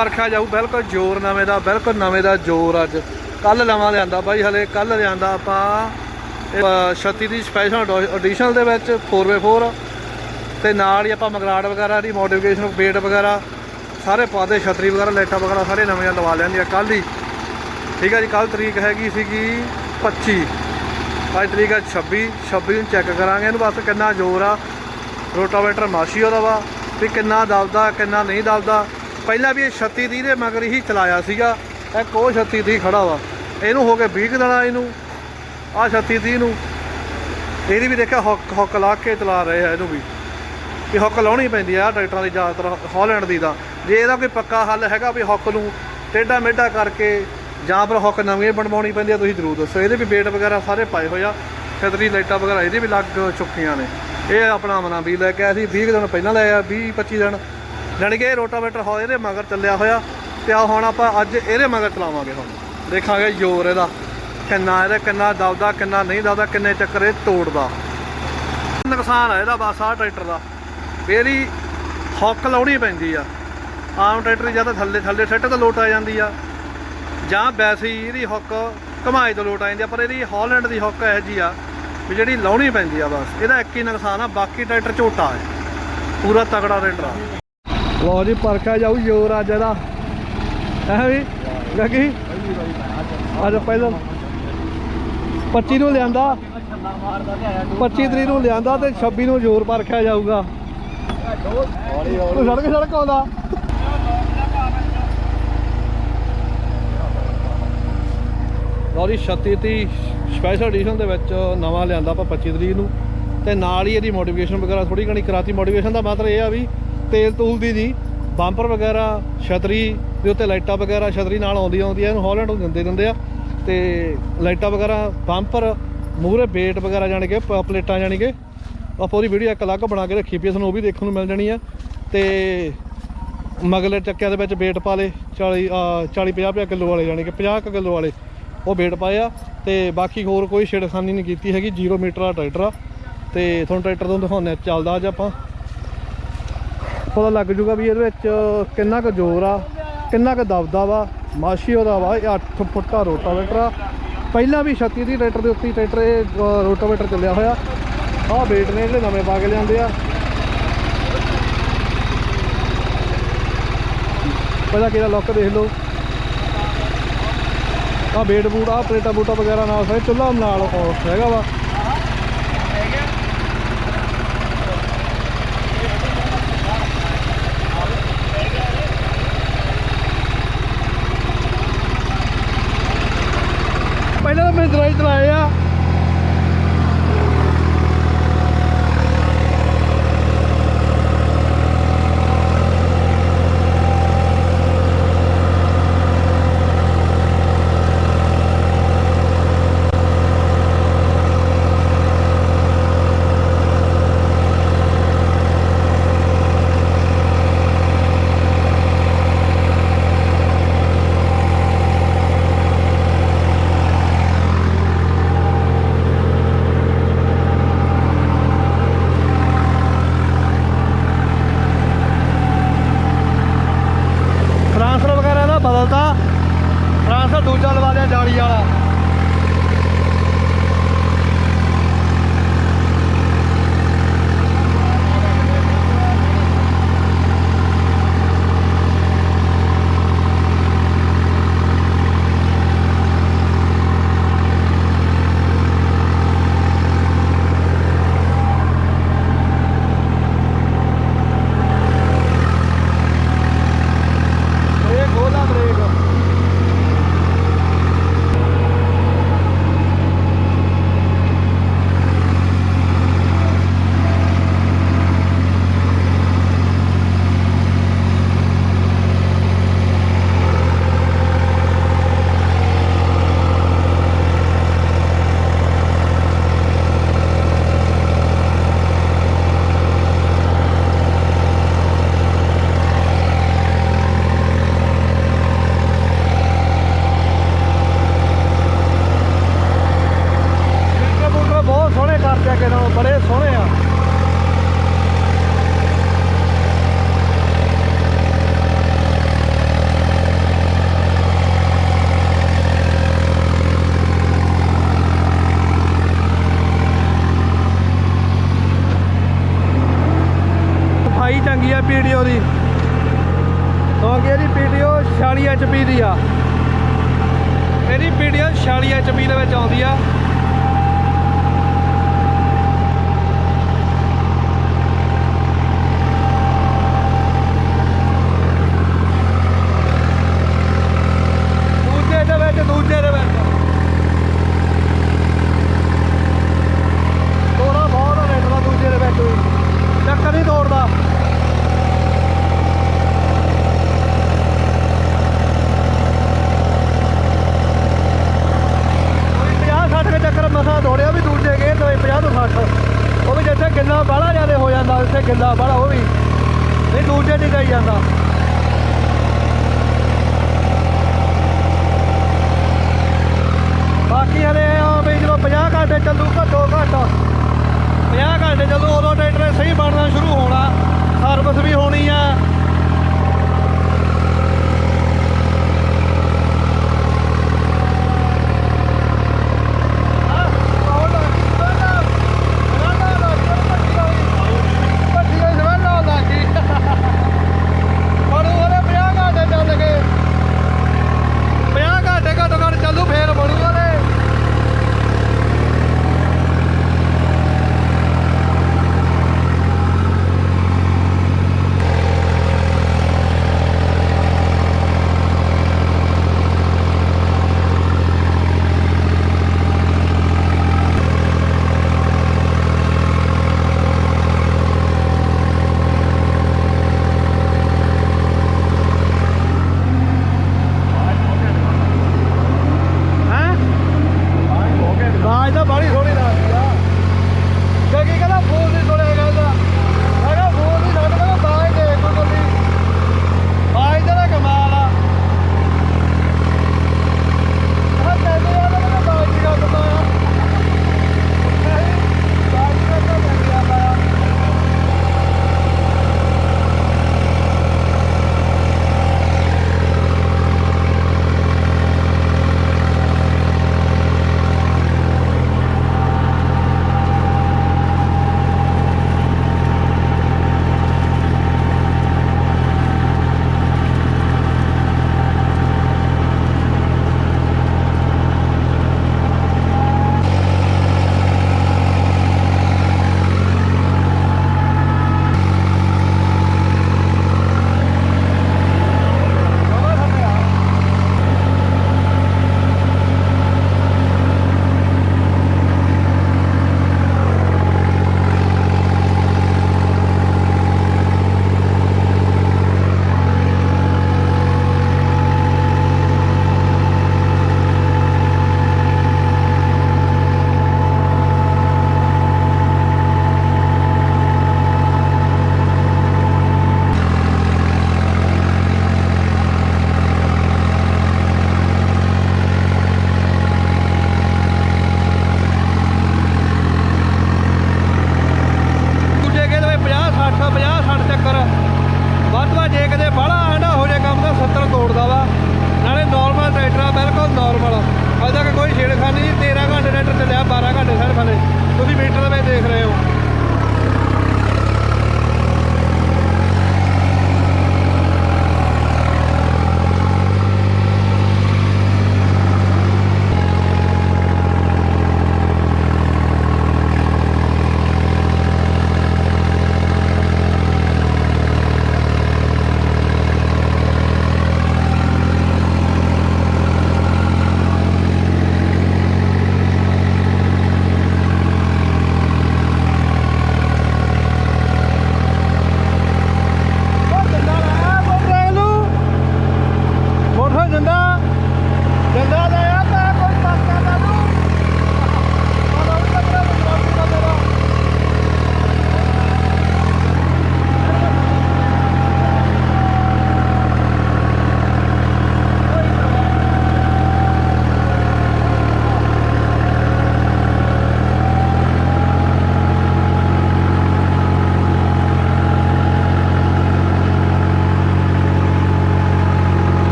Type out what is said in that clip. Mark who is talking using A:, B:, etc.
A: ਪਰਖਿਆ ਜਾਊ, ਬਿਲਕੁਲ ਜ਼ੋਰ ਨਵੇਂ ਦਾ, ਬਿਲਕੁਲ ਨਵੇਂ ਦਾ ਜ਼ੋਰ ਅੱਜ। ਕੱਲ ਨਵਾਂ ਲਿਆਂਦਾ ਬਾਈ, ਹਲੇ ਕੱਲ ਲਿਆਂਦਾ ਆਪਾਂ ਛੱਤੀ ਦੀ ਸਪੈਸ਼ਲ ਐਡੀਸ਼ਨ ਦੇ ਵਿੱਚ 4x4 ਤੇ ਨਾਲ ਹੀ ਆਪਾਂ ਮਗਰਾਟ ਵਗੈਰਾ ਦੀ ਮੋਡੀਫਿਕੇਸ਼ਨ ਵੇਟ ਵਗੈਰਾ, ਸਾਰੇ ਪਾਦੇ, ਛਤਰੀ ਵਗੈਰਾ ਲਾਈਟਾਂ ਵਗੈਰਾ ਸਾਰੇ ਨਵੀਆਂ ਲਵਾ ਲੈਂਦੀਆਂ ਕੱਲ ਹੀ। ਠੀਕ ਹੈ ਜੀ ਕੱਲ ਤਰੀਕ ਹੈਗੀ ਸੀਗੀ 25 ਅੱਜ ਤਰੀਕ ਹੈ 26 26 ਨੂੰ ਚੈੱਕ ਕਰਾਂਗੇ ਇਹਨੂੰ, ਬਸ ਕਿੰਨਾ ਜ਼ੋਰ ਆ। ਰੋਟਾਵੇਟਰ ਮਾਸ਼ੀ ਉਹਦਾ ਵਾ, ਵੀ ਕਿੰਨਾ ਦਬਦਾ, ਕਿੰਨਾ ਨਹੀਂ ਦਬਦਾ। ਪਹਿਲਾਂ ਵੀ ਇਹ 36 ਦੀ ਦੇ ਮਗਰ ਹੀ ਚਲਾਇਆ ਸੀਗਾ। ਇੱਕ ਉਹ 36 ਦੀ ਖੜਾ ਵਾ। ਇਹਨੂੰ ਹੋ ਕੇ 20 ਕੁ ਦਿਨਾਂ ਇਹਨੂੰ। ਆ 36 ਦੀ ਨੂੰ। ਇਹਦੀ ਵੀ ਦੇਖਿਆ ਹੁੱਕ ਹੁੱਕ ਲਾ ਕੇ ਚਲਾ ਰਹੇ ਆ ਇਹਨੂੰ ਵੀ। ਕਿ ਹੁੱਕ ਲਾਉਣੀ ਪੈਂਦੀ ਆ ਆਹ ਟਰੈਕਟਰਾਂ ਦੀ ਜ਼ਿਆਦਾਤਰ, ਹਾਲੈਂਡ ਦੀ ਦਾ। ਜੇ ਇਹਦਾ ਕੋਈ ਪੱਕਾ ਹੱਲ ਹੈਗਾ ਵੀ ਹੁੱਕ ਨੂੰ ਟੇਢਾ ਮੇਢਾ ਕਰਕੇ ਜਾਂ ਫਿਰ ਹੁੱਕ ਨਵੀਂ ਬਣਵਾਉਣੀ ਪੈਂਦੀ ਆ, ਤੁਸੀਂ ਜ਼ਰੂਰ ਦੱਸੋ। ਇਹਦੇ ਵੀ ਵੇਟ ਵਗੈਰਾ ਸਾਰੇ ਪਾਏ ਹੋਏ ਆ। ਛਤਰੀ ਲਾਈਟਾਂ ਵਗੈਰਾ ਇਹਦੇ ਵੀ ਲੱਗ ਚੁੱਕੀਆਂ ਨੇ। ਇਹ ਆਪਣਾ ਮਨਾ ਵੀ ਲੈ ਕੇ ਆਇਆ ਸੀ। 20 ਕੁ ਦਿਨ ਪਹਿਲਾਂ ਲੈ ਆ 20 25 ਦਿਨ। ਜਾਣੀ ਕਿ ਇਹ ਰੋਟਾਵੇਟਰ ਹੋ ਇਹਦੇ ਮਗਰ ਚੱਲਿਆ ਹੋਇਆ ਤੇ ਆ ਹੁਣ ਆਪਾਂ ਅੱਜ ਇਹਦੇ ਮਗਰ ਚਲਾਵਾਂਗੇ ਹੁਣ। ਦੇਖਾਂਗੇ ਜ਼ੋਰ ਇਹਦਾ। ਕਿੰਨਾ ਇਹਦਾ, ਕਿੰਨਾ ਦਬਦਾ, ਕਿੰਨਾ ਨਹੀਂ ਦਬਦਾ, ਕਿੰਨੇ ਚੱਕਰ ਇਹ ਤੋੜਦਾ। ਨੁਕਸਾਨ ਆ ਇਹਦਾ ਬਸ ਆਹ ਟਰੈਕਟਰ ਦਾ। ਇਹਦੀ ਹੁੱਕ ਲਾਉਣੀ ਪੈਂਦੀ ਆ। ਆਮ ਟਰੈਕਟਰ ਜਾਂ ਤਾਂ ਥੱਲੇ ਥੱਲੇ ਸੱਟ ਤੋਂ ਲੋਟ ਆ ਜਾਂਦੀ ਆ। ਜਾਂ ਵੈਸੇ ਹੀ ਇਹਦੀ ਹੁੱਕ ਘਮਾਈ ਤੋਂ ਲੋਟ ਆ ਜਾਂਦੀ ਆ, ਪਰ ਇਹਦੀ ਹਾਲੈਂਡ ਦੀ ਹੁੱਕ ਇਹੋ ਜੀ ਆ ਵੀ ਜਿਹੜੀ ਲਾਉਣੀ ਪੈਂਦੀ ਆ ਬਸ। ਇਹਦਾ ਇੱਕ ਹੀ ਨੁਕਸਾਨ ਆ, ਬਾਕੀ ਟਰੈਕਟਰ ਝੋਟਾ ਹੈ। ਪੂਰਾ ਤਗੜਾ ਟਰੈਕਟਰ ਆ। ਲੋ ਜੀ ਪਰਖਿਆ ਜਾਊ, ਜ਼ੋਰ ਅੱਜ ਇਹਦਾ। ਐ ਵੀ? ਲੱਗੀ? ਅੱਜ ਪਹਿਲਾਂ 25 ਨੂੰ ਲਿਆਂਦਾ। 25 ਤਰੀਕ ਨੂੰ ਲਿਆਂਦਾ ਤੇ 26 ਨੂੰ ਜ਼ੋਰ ਪਰਖਿਆ ਜਾਊਗਾ। ਤੂੰ ਸੜਕ ਸੜਕ ਆਉਂਦਾ। ਲਓ 36 ਤੀ ਸਪੈਸ਼ਲ ਐਡੀਸ਼ਨ ਦੇ ਵਿੱਚ ਨਵਾਂ ਲਿਆਂਦਾ ਆਪਾਂ 25 ਤਰੀਕ ਨੂੰ। ਤੇ ਨਾਲ ਹੀ ਇਹਦੀ ਮੋਡੀਫਿਕੇਸ਼ਨ ਵਗੈਰਾ ਥੋੜੀ ਘਣੀ ਕਰਾਤੀ। ਮੋਡੀਫਿਕੇਸ਼ਨ ਦਾ ਮਤਲਬ ਇਹ ਆ ਵੀ ਤੇਲ ਤੂਲ ਦੀ ਨਹੀਂ, ਬੰਪਰ ਵਗੈਰਾ, ਛਤਰੀ ਦੇ ਉੱਤੇ ਲਾਈਟਾਂ ਵਗੈਰਾ, ਛਤਰੀ ਨਾਲ ਆਉਂਦੀ ਆਉਂਦੀਆਂ ਇਹਨੂੰ ਹਾਲੈਂਡ ਨੂੰ ਦਿੰਦੇ ਦਿੰਦੇ ਆ। ਤੇ ਲਾਈਟਾਂ ਵਗੈਰਾ, ਬੰਪਰ, ਮੂਹਰੇ ਬੇਟ ਵਗੈਰਾ ਜਾਣੀ ਕਿ ਪਲੇਟਾਂ ਜਾਣੀ ਕਿ, ਆਪਾਂ ਉਹਦੀ ਵੀਡੀਓ ਇੱਕ ਅਲੱਗ ਬਣਾ ਕੇ ਰੱਖੀ ਪਈ ਸਾਨੂੰ ਉਹ ਵੀ ਦੇਖਣ ਨੂੰ ਮਿਲ ਜਾਣੀ ਆ। ਤੇ ਮਗਲੇ ਚੱਕਿਆਂ ਦੇ ਵਿੱਚ ਵੇਟ ਪਾ ਲੇ 40 40 50 ਕਿਲੋ ਵਾਲੇ ਜਾਣੀ ਕਿ 50 ਕੁ ਕਿਲੋ ਵਾਲੇ, ਉਹ ਵੇਟ ਪਾਏ ਆ। ਤੇ ਬਾਕੀ ਹੋਰ ਕੋਈ ਛੇੜਖਾਨੀ ਨਹੀਂ ਕੀਤੀ ਹੈਗੀ 0 ਮੀਟਰ ਦਾ ਟਰੈਕਟਰ ਆ। ਤੇ ਤੁਹਾਨੂੰ ਟਰੈਕਟਰ ਤੋਂ ਦਿਖਾਉਂਦੇ ਆ, ਚੱਲਦਾ ਅੱਜ ਆਪਾਂ। ਪਤਾ ਲੱਗ ਜੂਗਾ ਵੀ ਇਹਦੇ ਵਿੱਚ ਕਿੰਨਾ ਕੁ ਜ਼ੋਰ ਆ, ਕਿੰਨਾ ਕੁ ਦਬਦਾ ਵਾ। ਮਾਸ਼ੀ ਉਹਦਾ ਵਾ, ਇਹ 8 ਫੁੱਟਾ ਰੋਟਾਵੇਟਰ ਆ। ਪਹਿਲਾਂ ਵੀ 36 ਦੀ ਟਰੈਕਟਰ ਦੇ ਉੱਤੇ ਹੀ ਟਰੈਕਟਰ ਇਹ ਰੋਟਾਵੇਟਰ ਚੱਲਿਆ ਹੋਇਆ। ਆਹ ਵੇਟ ਨੇ ਜਿਹੜੇ ਨਵੇਂ ਪਾ ਕੇ ਲਿਆਂਦੇ ਆ। ਪਹਿਲਾਂ ਕਿਹੜਾ ਲੁੱਕ ਦੇਖ ਲਓ। ਆ ਬੇਟ ਬੂਟ ਆ ਪਲੇਟਾ ਬੂਟਾ ਵਗੈਰਾ ਨਾਲ ਸਾਰੇ ਚੁੱਲ੍ਹਾ ਨਾਲ ਉਹ ਹੈਗਾ ਵਾ। ਪਹਿਲਾਂ ਤਾਂ ਮੈਂ ਦਵਾਈ ਚਲਾਏ ਆ। ਸਹੀ ਬਣਨਾ ਸ਼ੁਰੂ ਹੋਣਾ। ਸਰਵਿਸ ਵੀ ਹੋਣੀ ਆ।